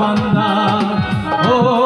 বান্দা। ও